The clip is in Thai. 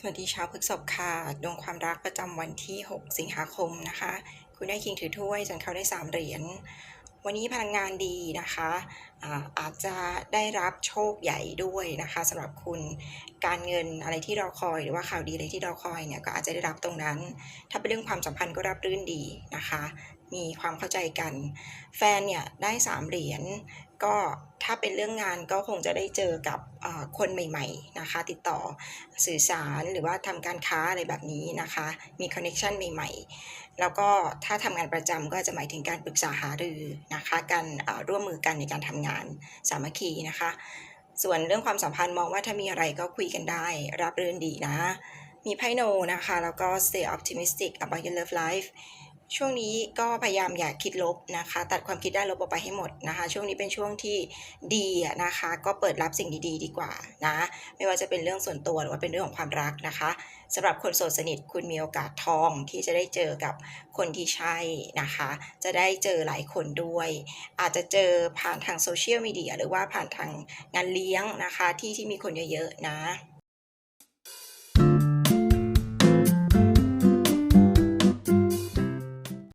สวัสดีชาวพฤกษภค่ะดวงความรักประจำวันที่ 6 สิงหาคมนะคะ คุณได้คิงถือถ้วยจนเขาได้ 3 เหรียญ วันนี้พลังงานดีนะคะอาอาจจะได้รับโชคใหญ่ด้วยนะคะสำหรับคุณการเงินอะไรที่ราคอย หรือว่าข่าวดีอะไรที่ราคอยเนี่ยก็อาจจะได้รับตรงนั้น ถ้าเป็นเรื่องความสัมพันธ์ก็รับรื่นดีนะคะ มีความเข้าใจกัน แฟนเนี่ยได้สามเหรียญ ก็ถ้าเป็นเรื่องงานก็คงจะได้เจอกับคนใหม่ๆนะคะ ติดต่อสื่อสารหรือว่าทำการค้าอะไรแบบนี้นะคะ มีคอนเน c t ชันใหม่ๆ แล้วก็ถ้าทำงานประจำก็จะหมายถึงการปรึกษาหารือนะคะ การร่วมมือกันในการทำงานสามัคคีนะคะ ส่วนเรื่องความสัมพันธ์มองว่าถ้ามีอะไรก็คุยกันได้รับรื่นดีนะ มีไพ่โนนะคะ แล้วก็ stay optimistic about your love life ช่วงนี้ก็พยายามอย่าคิดลบนะคะ ตัดความคิดได้านลบออกไปให้หมดนะคะ ช่วงนี้เป็นช่วงที่ดีนะคะ ก็เปิดรับสิ่งดีๆ ดีกว่านะ ไม่ว่าจะเป็นเรื่องส่วนตัวหรือว่าเป็นเรื่องของความรักนะคะสำหรับคนโสดสนิทคุณมีโอกาสทองที่จะได้เจอกับคนที่ใช่นะคะ จะได้เจอหลายคนด้วย อาจจะเจอผ่านทางโซเชียลมีเดียหรือว่าผ่านทางงานเลี้ยงนะคะ ที่ที่มีคนเยอะๆนะ